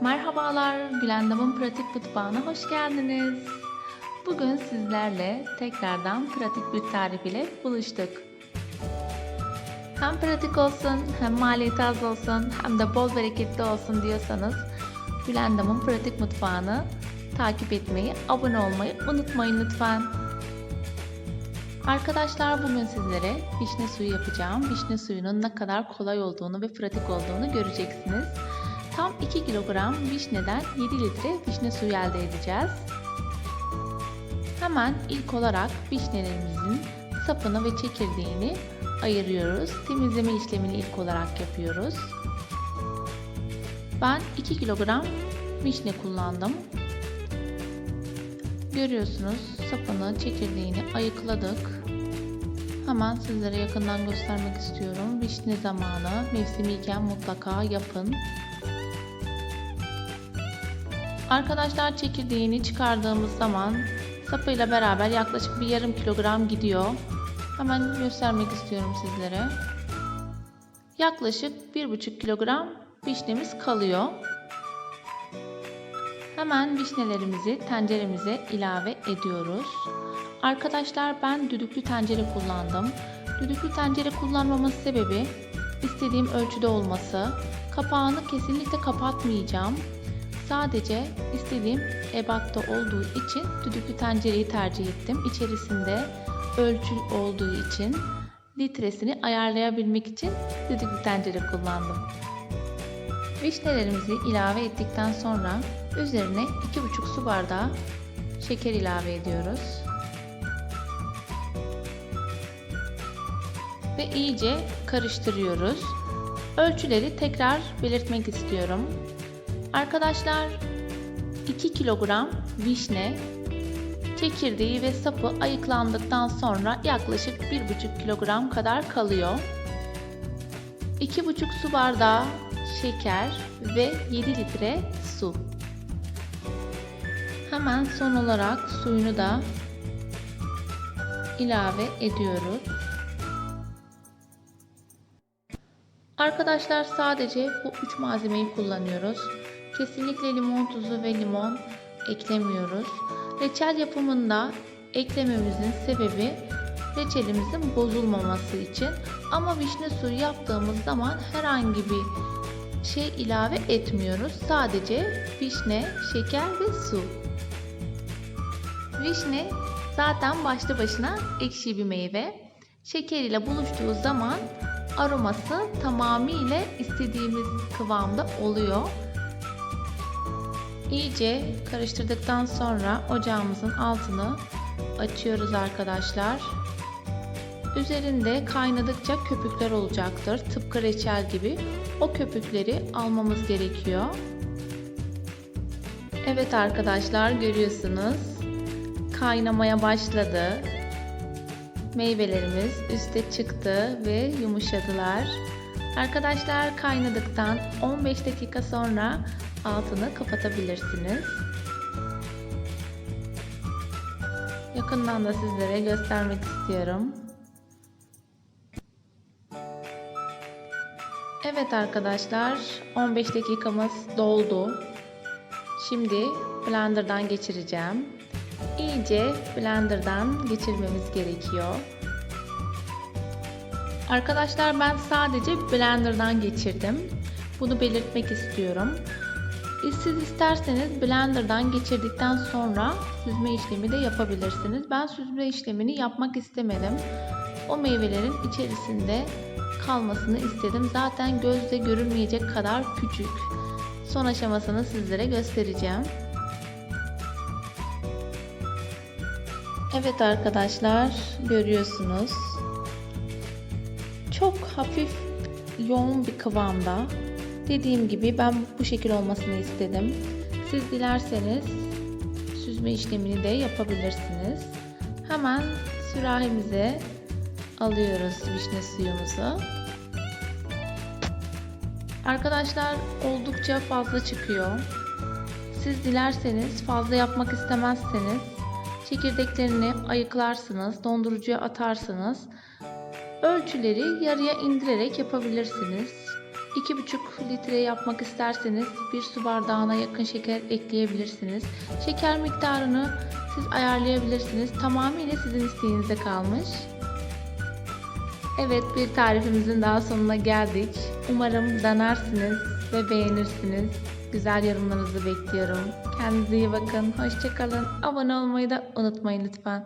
Merhabalar, Gülendam'ın Pratik Mutfağı'na hoş geldiniz. Bugün sizlerle tekrardan pratik bir tarif ile buluştuk. Hem pratik olsun, hem maliyeti az olsun, hem de bol bereketli olsun diyorsanız Gülendam'ın Pratik Mutfağı'nı takip etmeyi, abone olmayı unutmayın lütfen. Arkadaşlar bugün sizlere vişne suyu yapacağım. Vişne suyunun ne kadar kolay olduğunu ve pratik olduğunu göreceksiniz. Tam 2 kilogram vişneden 7 litre vişne suyu elde edeceğiz. Hemen ilk olarak vişnelerimizin sapını ve çekirdeğini ayırıyoruz. Temizleme işlemini ilk olarak yapıyoruz. Ben 2 kilogram vişne kullandım. Görüyorsunuz sapını, çekirdeğini ayıkladık. Hemen sizlere yakından göstermek istiyorum. Vişne zamanı, mevsimiyken mutlaka yapın. Arkadaşlar çekirdeğini çıkardığımız zaman sapıyla beraber yaklaşık bir yarım kilogram gidiyor. Hemen göstermek istiyorum sizlere. Yaklaşık bir buçuk kilogram vişnemiz kalıyor. Hemen vişnelerimizi tenceremize ilave ediyoruz. Arkadaşlar ben düdüklü tencere kullandım. Düdüklü tencere kullanmamın sebebi istediğim ölçüde olması. Kapağını kesinlikle kapatmayacağım. Sadece istediğim ebatta olduğu için düdüklü tencereyi tercih ettim. İçerisinde ölçü olduğu için litresini ayarlayabilmek için düdüklü tencere kullandım. Vişnelerimizi ilave ettikten sonra üzerine 2,5 su bardağı şeker ilave ediyoruz. Ve iyice karıştırıyoruz. Ölçüleri tekrar belirtmek istiyorum. Arkadaşlar 2 kilogram vişne çekirdeği ve sapı ayıklandıktan sonra yaklaşık 1,5 kilogram kadar kalıyor. 2,5 su bardağı şeker ve 7 litre su. Hemen son olarak suyunu da ilave ediyoruz. Arkadaşlar sadece bu üç malzemeyi kullanıyoruz. Kesinlikle limon tuzu ve limon eklemiyoruz. Reçel yapımında eklememizin sebebi reçelimizin bozulmaması için. Ama vişne suyu yaptığımız zaman herhangi bir şey ilave etmiyoruz. Sadece vişne, şeker ve su. Vişne zaten başlı başına ekşi bir meyve. Şeker ile buluştuğu zaman aroması tamamıyla istediğimiz kıvamda oluyor. İyice karıştırdıktan sonra ocağımızın altını açıyoruz arkadaşlar. Üzerinde kaynadıkça köpükler olacaktır. Tıpkı reçel gibi. O köpükleri almamız gerekiyor. Evet arkadaşlar görüyorsunuz. Kaynamaya başladı. Meyvelerimiz üste çıktı ve yumuşadılar. Arkadaşlar kaynadıktan 15 dakika sonra altını kapatabilirsiniz. Yakından da sizlere göstermek istiyorum. Evet arkadaşlar 15 dakikamız doldu. Şimdi blenderdan geçireceğim. İyice blenderdan geçirmemiz gerekiyor. Arkadaşlar ben sadece blenderdan geçirdim. Bunu belirtmek istiyorum. Siz isterseniz blenderdan geçirdikten sonra süzme işlemi de yapabilirsiniz. Ben süzme işlemini yapmak istemedim. O meyvelerin içerisinde kalmasını istedim. Zaten gözle görülmeyecek kadar küçük. Son aşamasını sizlere göstereceğim. Evet arkadaşlar görüyorsunuz. Çok hafif yoğun bir kıvamda. Dediğim gibi ben bu şekil olmasını istedim. Siz dilerseniz süzme işlemini de yapabilirsiniz. Hemen sürahimize alıyoruz vişne suyumuzu. Arkadaşlar oldukça fazla çıkıyor. Siz dilerseniz fazla yapmak istemezseniz çekirdeklerini ayıklarsınız, dondurucuya atarsınız. Ölçüleri yarıya indirerek yapabilirsiniz. 2,5 litre yapmak isterseniz bir su bardağına yakın şeker ekleyebilirsiniz. Şeker miktarını siz ayarlayabilirsiniz. Tamamıyla sizin isteğinize kalmış. Evet bir tarifimizin daha sonuna geldik. Umarım denersiniz ve beğenirsiniz. Güzel yorumlarınızı bekliyorum. Kendinize iyi bakın. Hoşçakalın. Abone olmayı da unutmayın lütfen.